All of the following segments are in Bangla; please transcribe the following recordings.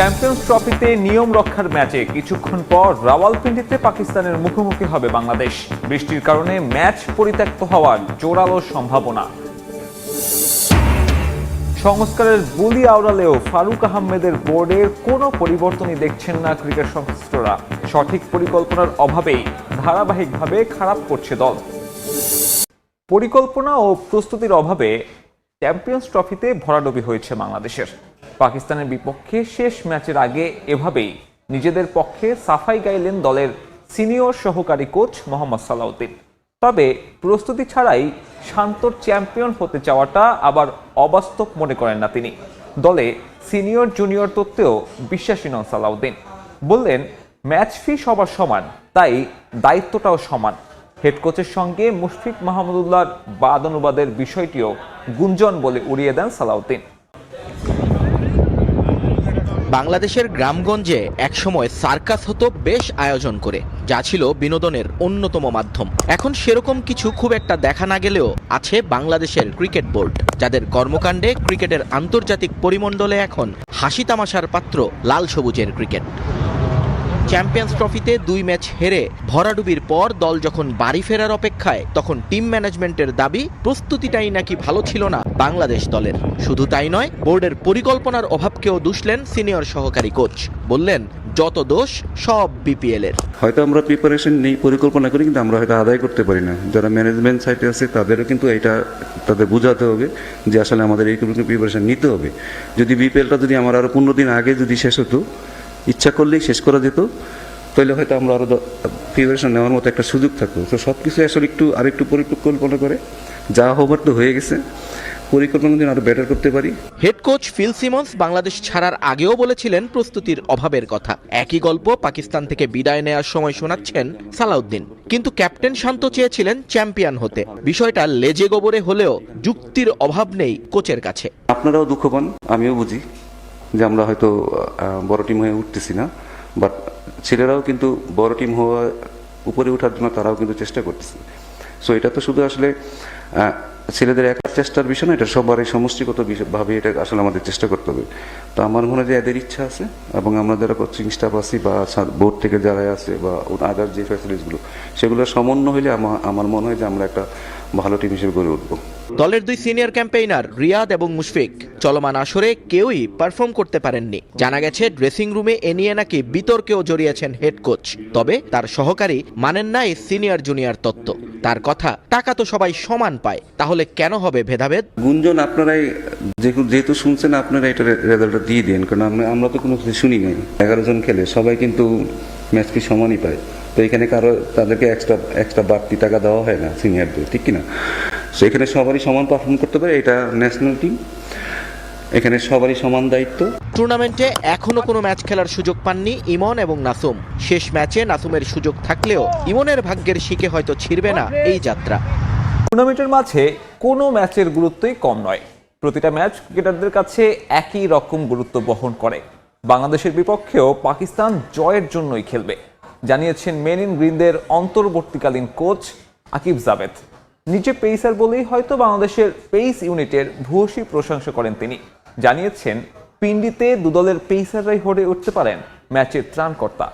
চ্যাম্পিয়ন্স ট্রফিতে নিয়ম রক্ষার ম্যাচে কিছুক্ষণ পর রাওয়ালপিন্ডিতে পাকিস্তানের মুখোমুখি হবে বাংলাদেশ। বৃষ্টির কারণে ম্যাচ পরিত্যক্ত হওয়ার জোরালো সম্ভাবনা। সংস্কারের বুলি আওড়ালেও ফারুক আহমেদের বোর্ডের কোনো পরিবর্তনই দেখছেন না ক্রিকেট সংশ্লিষ্টরা। সঠিক পরিকল্পনার অভাবেই ধারাবাহিকভাবে খারাপ করছে দল। পরিকল্পনা ও প্রস্তুতির অভাবে চ্যাম্পিয়ন্স ট্রফিতে ভরাডুবি হয়েছে বাংলাদেশের। পাকিস্তানের বিপক্ষে শেষ ম্যাচের আগে এভাবেই নিজেদের পক্ষে সাফাই গাইলেন দলের সিনিয়র সহকারী কোচ মোহাম্মদ সালাউদ্দিন। তবে প্রস্তুতি ছাড়াই শান্তর চ্যাম্পিয়ন হতে চাওয়াটা আবার অবাস্তব মনে করেন না তিনি। দলে সিনিয়র জুনিয়র তত্ত্বেও বিশ্বাসী নন সালাউদ্দিন। বললেন, ম্যাচ ফি সবার সমান, তাই দায়িত্বটাও সমান। হেড কোচের সঙ্গে মুশফিক মাহমুদুল্লাহর বাদ অনুবাদের বিষয়টিও গুঞ্জন বলে উড়িয়ে দেন সালাউদ্দিন। বাংলাদেশের গ্রামগঞ্জে একসময় সার্কাস হতো বেশ আয়োজন করে, যা ছিল বিনোদনের অন্যতম মাধ্যম। এখন সেরকম কিছু খুব একটা দেখা না গেলেও আছে বাংলাদেশের ক্রিকেট বোর্ড, যাদের কর্মকাণ্ডে ক্রিকেটের আন্তর্জাতিক পরিমণ্ডলে এখন হাসি তামাশার পাত্র লাল সবুজের ক্রিকেট। চ্যাম্পিয়ন্স ট্রফিতে দুই ম্যাচ হেরে ভরাডুবির পর দল যখন বাড়ি ফেরার অপেক্ষায়, তখন টিম ম্যানেজমেন্টের দাবি, প্রস্তুতিটাই নাকি ভালো ছিল না বাংলাদেশ দলের। শুধু তাই নয়, বোর্ডের পরিকল্পনার অভাবকেও দুষলেন সিনিয়র সহকারী কোচ। বললেন, যত দোষ, সব বিপিএল এর হয়তো আমরা প্রিপারেশন নেই, পরিকল্পনা করি, কিন্তু আমরা হয়তো আদায় করতে পারি না। যারা ম্যানেজমেন্ট সাইটে আছে, তাদেরও কিন্তু এটা তাদের বোঝাতে হবে যে আসলে আমাদের এই প্রিপারেশন নিতে হবে। যদি বিপিএলটা যদি আমার আরও পনেরো দিন আগে যদি শেষ হতো ইচ্ছা করলেই শেষ করা যেত। তাহলে হয়তো আমরা আরও প্রিপারেশন নেওয়ার মতো একটা সুযোগ থাকতো। তো সব কিছু আসলে একটু আরেকটু পরিকল্পনা করে। যা হবার তো হয়ে গেছে। পরিকল্পনা যদি আরও বেটার করতে পারি। Head coach Phil Simmons Bangladesh ছাড়ার আগেও বলেছিলেন প্রস্তুতির অভাবের কথা। একই গল্প পাকিস্তান থেকে বিদায় নেওয়ার সময় শোনাচ্ছেন সালাউদ্দিন। কিন্তু ক্যাপ্টেন শান্ত চেয়েছিলেন চ্যাম্পিয়ন হতে। বিষয়টা লেজে গোবরে হলেও যুক্তির অভাব নেই কোচের কাছে। আপনারাও দুঃখ পান আমিও বুঝি। যে আমরা হয়তো বড় টিম হয়ে উঠতেছি না বাট ছেলেরাও কিন্তু বড় টিম হওয়া, উপরে ওঠার জন্য তারাও কিন্তু চেষ্টা করতেছে। সো এটা তো শুধু আসলে ছেলেদের একার চেষ্টার বিষয় না, এটা সবারই সমষ্টিগত ভাবে এটা আসলে আমাদের চেষ্টা করতে হবে। তো আমার মনে হয় যে এদের ইচ্ছা আছে, এবং আমরা যারা কোচিং স্টাফ আছি বা বোর্ড থেকে যারা আছে বা আদার যে ফ্যাসিলিটিসগুলো সেগুলো সমন্বয় হলে আমার মনে হয় যে আমরা একটা ভালো টিম হিসেবে গড়ে উঠবো। দলের দুই সিনিয়র ক্যাম্পেইনার রিয়াদ এবং মুশফিক। চলমান আসরে কেউই পারফর্ম করতে পারেননি। জানা গেছে, ড্রেসিং রুমে এ নিয়ে নাকি বিতর্কেও জড়িয়েছেন হেড কোচ। তবে তার সহকারী মানেন না সিনিয়র জুনিয়র তত্ত্ব। তার কথা, টাকা তো সবাই সমান পায়। তাহলে কেন হবে ভেদাভেদ? গুঞ্জন আপনারাই যেহেতু- শুনছেন, আপনারা এটা রেজাল্টটা দিয়ে দিন। কারণ আমরা তো কোনো কিছু শুনি নাই। এগারো জন খেলে সবাই কিন্তু ম্যাচ ফি সমানই পায়। তো এখানে কারও তাদেরকে এক্সট্রা এক্সট্রা বাড়তি টাকা দেওয়া হয় না সিনিয়রদের ঠিক কিনা? সো এখানে সবারই সমান পারফর্ম করতে পারে এটা ন্যাশনাল টিম এখানে সবারই সমান দায়িত্ব। টুর্নামেন্টে এখনও কোনো ম্যাচ খেলার সুযোগ পাননি ইমন এবং নাসুম। শেষ ম্যাচে নাসুমের সুযোগ থাকলেও ইমনের ভাগ্যের শিকে হয়তো ছিড়বে না এই যাত্রা। টুর্নামেন্টের মাঝে কোনো ম্যাচের গুরুত্বই কম নয়। প্রতিটা ম্যাচ ক্রিকেটারদের কাছে একই রকম গুরুত্ব বহন করে। বাংলাদেশের বিপক্ষেও পাকিস্তান জয়ের জন্যই খেলবে জানিয়েছেন মেন ইন গ্রিনদের অন্তর্বর্তীকালীন কোচ আকিব জাভেদ। নিচে পেইসার বলেই হয়তো বাংলাদেশের পেস ইউনিটের ভূয়সী প্রশংসা করেন তিনি। জানিয়েছেন পিন্ডিতে দুদলের পেসাররাই হয়ে উঠতে পারেন ম্যাচের ত্রাণকর্তা।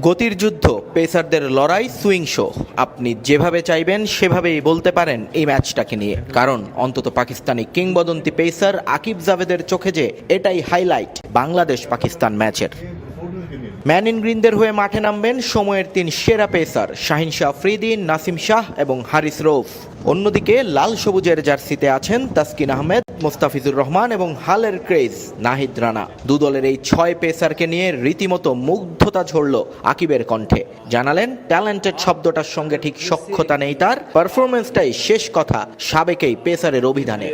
গতির যুদ্ধ, পেসারদের লড়াই, সুইং শো। আপনি যেভাবে চাইবেন, সেভাবেই বলতে পারেন এই ম্যাচটাকে নিয়ে। কারণ, অন্তত পাকিস্তানি কিংবদন্তি পেসার আকিব জাভেদের চোখে যে এটাই হাইলাইট বাংলাদেশ পাকিস্তান ম্যাচের। ম্যান ইন গ্রিনদের হয়ে মাঠে নামবেন সময়ের তিন সেরা পেসার, শাহিন শাহ ফ্রিদিন নাসিম শাহ এবং হারিস রৌফ। অন্যদিকে লাল সবুজের জার্সিতে আছেন তাসকিন আহমেদ মোস্তাফিজুর রহমান এবং হালের ক্রেজ নাহিদ রানা। দুদলের এই ছয় পেসারকে নিয়ে রীতিমতো মুগ্ধতা ঝরল আকিবের কণ্ঠে। জানালেন ট্যালেন্টেড শব্দটার সঙ্গে ঠিক সক্ষতা নেই তার। পারফরমেন্সটাই শেষ কথা সাবেকেই পেসারের অভিধানে.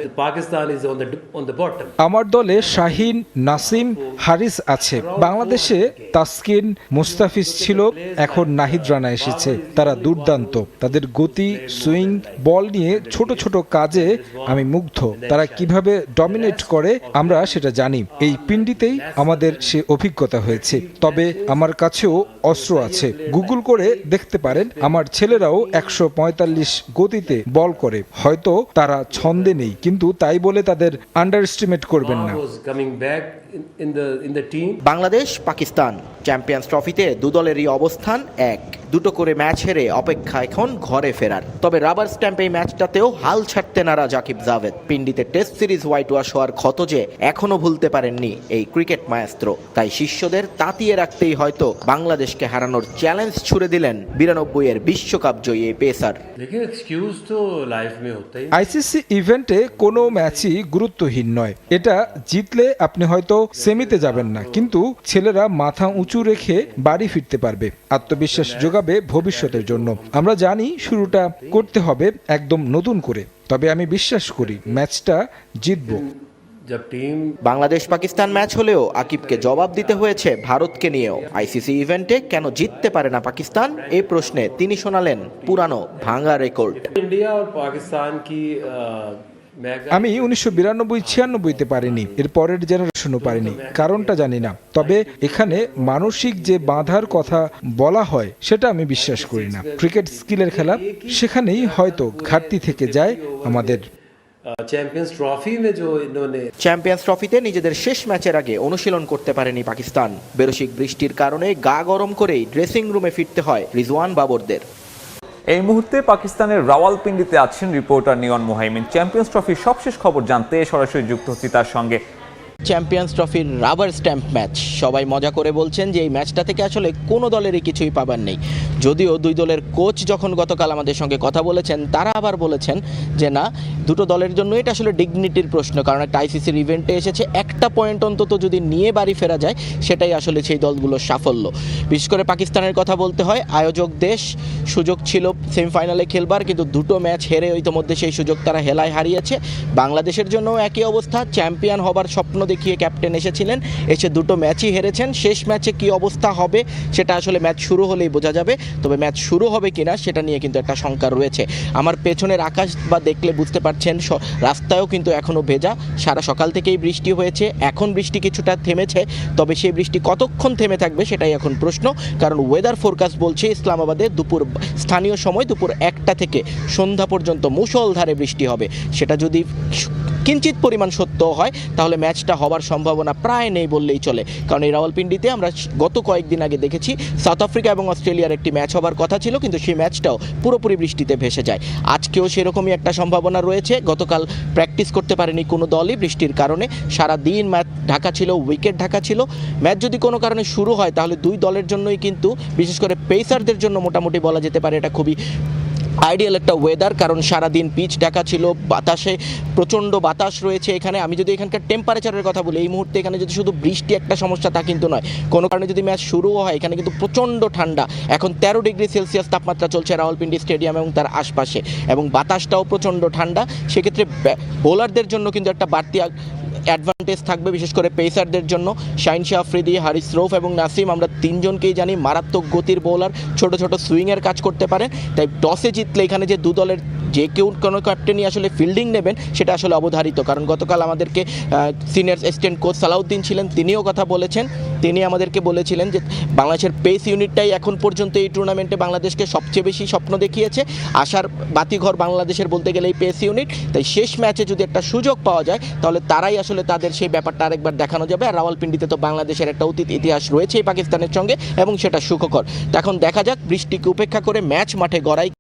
আমার দলে শাহিন নাসিম হারিস আছে। বাংলাদেশে তাসকিন মুস্তাফিজ ছিল এখন নাহিদ রানা এসেছে। তারা দুর্দান্ত। তাদের গতি সুইং বল নিয়ে ছোট ছোট কাজে আমি মুগ্ধ। তারা কীভাবে কীভাবে ডমিনেট করে আমরা সেটা জানি। এই পিন্ডিতেই আমাদের সে অভিজ্ঞতা হয়েছে। তবে আমার কাছেও অস্ত্র আছে। গুগল করে দেখতে পারেন, আমার ছেলেরাও একশো পঁয়তাল্লিশ গতিতে বল করে। হয়তো তারা ছন্দে নেই, কিন্তু তাই বলে তাদের আন্ডার এস্টিমেট করবেন না. বাংলাদেশ পাকিস্তান চ্যাম্পিয়ন্স ট্রফিতে দু দলেরই অবস্থান এক। দুটো করে ম্যাচ হেরে অপেক্ষা এখন ঘরে ফেরার। তবে রাবার স্ট্যাম্প এই ম্যাচটাতেও হাল ছাড়তে নারা জাকিব জাভেদ। পিন্ডিতে টেস্ট সিরিজ হোয়াইট ওয়াশ হওয়ার ক্ষত যে এখনও ভুলতে পারেননি এই ক্রিকেট মায়াস্ত্র। তাই শিষ্যদের তাতিয়ে রাখতেই হয়তো বাংলাদেশকে হারানোর চ্যালেঞ্জ ছুড়ে দিলেন বিরানব্বই এর বিশ্বকাপ জয়ী এই পেসার। আইসিসি ইভেন্টে কোনো ম্যাচই গুরুত্বহীন নয়। এটা জিতলে আপনি হয়তো সেমিতে যাবেন না কিন্তু ছেলেরা মাথা উঁচু রেখে বাড়ি ফিরতে পারবে। আত্মবিশ্বাস যোগা আগাবে ভবিষ্যতের জন্য। আমরা জানি শুরুটা করতে হবে একদম নতুন করে। তবে আমি বিশ্বাস করি ম্যাচটা জিতব। বাংলাদেশ পাকিস্তান ম্যাচ হলেও আকিবকে জবাব দিতে হয়েছে ভারতকে নিয়েও। আইসিসি ইভেন্টে কেন জিততে পারে না পাকিস্তান? এ প্রশ্নে তিনি শোনালেন পুরানো ভাঙা রেকর্ড। ইন্ডিয়া আর পাকিস্তান কি আমি উনিশশো বিরানব্বই ছিয়ানব্বইতে পারিনি। এর পরের জেনারেশনও পারিনি। কারণটা জানি না। তবে এখানে মানসিক যে বাঁধার কথা বলা হয় সেটা আমি বিশ্বাস করি না। ক্রিকেট স্কিলের খেলা সেখানেই হয়তো ঘাটতি থেকে যায় আমাদের। চ্যাম্পিয়ন্স ট্রফি মে জো ইন্হোনে চ্যাম্পিয়ন্স ট্রফিতে নিজেদের শেষ ম্যাচের আগে অনুশীলন করতে পারেনি পাকিস্তান। বেরসিক বৃষ্টির কারণে গা গরম করেই ড্রেসিং রুমে ফিরতে হয় রিজওয়ান বাবরদের। এই মুহূর্তে পাকিস্তানের রাওয়ালপিন্ডিতে আছেন রিপোর্টার নিয়ন মোহাইমিন। চ্যাম্পিয়ন্স ট্রফির সবশেষ খবর জানতে সরাসরি যুক্ত হচ্ছি তার সঙ্গে। চ্যাম্পিয়ন্স ট্রফির রাবার স্ট্যাম্প ম্যাচ সবাই মজা করে বলছেন যে এই ম্যাচটা থেকে আসলে কোনো দলেরই কিছুই পাবার নেই। যদিও দুই দলের কোচ যখন গতকাল আমাদের সঙ্গে কথা বলেছেন, তারা আবার বলেছেন যে না, দুটো দলের জন্য এটা আসলে ডিগনিটির প্রশ্ন, কারণ একটা আইসিসির ইভেন্টে এসেছে, একটা পয়েন্ট অন্তত যদি নিয়ে বাড়ি ফেরা যায়, সেটাই আসলে সেই দলগুলোর সাফল্য। বিশেষ করে পাকিস্তানের কথা বলতে হয়, আয়োজক দেশ, সুযোগ ছিল সেমিফাইনালে খেলবার, কিন্তু দুটো ম্যাচ হেরে ইতোমধ্যে সেই সুযোগ তারা হেলায় হারিয়েছে। বাংলাদেশের জন্য একই অবস্থা চ্যাম্পিয়ন হবার স্বপ্ন দেখিয়ে ক্যাপ্টেন এসেছিলেন, এসে দুটো ম্যাচই হেরেছেন। শেষ ম্যাচে কি অবস্থা হবে, সেটা আসলে ম্যাচ শুরু হলেই বোঝা যাবে। তবে ম্যাচ শুরু হবে কিনা সেটা নিয়ে কিন্তু একটা শঙ্কা রয়েছে। আমার পেছনের আকাশ বা দেখলে বুঝতে পারছেন রাস্তায়ও কিন্তু এখনও ভেজা। সারা সকাল থেকেই বৃষ্টি হয়েছে। এখন বৃষ্টি কিছুটা থেমেছে, তবে সেই বৃষ্টি কতক্ষণ থেমে থাকবে সেটাই এখন প্রশ্ন। কারণ ওয়েদার ফোরকাস্ট বলছে ইসলামাবাদে দুপুর, স্থানীয় সময় দুপুর একটা থেকে সন্ধ্যা পর্যন্ত মুষলধারে বৃষ্টি হবে। সেটা যদি কিঞ্চিত পরিমাণ সত্য হয়, তাহলে ম্যাচটা হবার সম্ভাবনা প্রায় নেই বললেই চলে। কারণ এই রাওয়ালপিন্ডিতে আমরা গত কয়েকদিন আগে দেখেছি, সাউথ আফ্রিকা এবং অস্ট্রেলিয়ার একটি ম্যাচ হবার কথা ছিল, কিন্তু সেই ম্যাচটাও পুরোপুরি বৃষ্টিতে ভেসে যায়। আজকেও সেরকমই একটা সম্ভাবনা রয়েছে, গতকাল প্র্যাকটিস করতে পারেনি কোনো দলই বৃষ্টির কারণে। সারা দিন ম্যাচ ঢাকা ছিল, উইকেট ঢাকা ছিল। ম্যাচ যদি কোনো কারণে শুরু হয়, তাহলে দুই দলের জন্যই কিন্তু, বিশেষ করে পেসারদের জন্য মোটামুটি বলা যেতে পারে এটা খুবই আইডিয়াল একটা ওয়েদার কারণ সারাদিন পিচ ঢাকা ছিল, বাতাসে প্রচণ্ড বাতাস রয়েছে এখানে। আমি যদি এখানকার টেম্পারেচারের কথা বলি, এই মুহূর্তে এখানে যদি শুধু বৃষ্টি একটা সমস্যা, তা কিন্তু নয়। কোনো কারণে যদি ম্যাচ শুরুও হয়, এখানে কিন্তু প্রচণ্ড ঠান্ডা। এখন তেরো ডিগ্রি সেলসিয়াস তাপমাত্রা চলছে রাওয়ালপিন্ডি স্টেডিয়াম এবং তার আশপাশে। এবং বাতাসটাও প্রচণ্ড ঠান্ডা। সেক্ষেত্রে বোলারদের জন্য কিন্তু একটা বাড়তি অ্যাডভান্টেজ থাকবে, বিশেষ করে পেসারদের জন্য। শাইন শাহ, আফ্রিদি, হারিস রৌফ এবং নাসিম, আমরা তিনজনকেই জানি মারাত্মক গতির বোলার ছোট ছোট সুইংয়ের কাজ করতে পারে তাই টসে জিতলে এখানে যে দু দলের যে কেউ কোনো ক্যাপ্টেনই আসলে ফিল্ডিং নেবেন, সেটা আসলে অবধারিত। কারণ গতকাল আমাদেরকে সিনিয়র অ্যাসিস্ট্যান্ট কোচ সালাউদ্দিন ছিলেন, তিনিও কথা বলেছেন। তিনি আমাদেরকে বলেছিলেন যে, বাংলাদেশের পেস ইউনিটটাই এখন পর্যন্ত এই টুর্নামেন্টে বাংলাদেশকে সবচেয়ে বেশি স্বপ্ন দেখিয়েছে। আশার বাতিঘর বাংলাদেশের বলতে গেলে এই পেস ইউনিট তাই শেষ ম্যাচে যদি একটা সুযোগ পাওয়া যায়, তাহলে তারাই আসলে তাদের সেই ব্যাপারটা আরেকবার দেখানো যাবে। আর রাওয়ালপিন্ডিতে তো বাংলাদেশের একটা অতীত ইতিহাস রয়েছে এই পাকিস্তানের সঙ্গে, এবং সেটা সুখকর। এখন দেখা যাক, বৃষ্টিকে উপেক্ষা করে ম্যাচ মাঠে গড়াই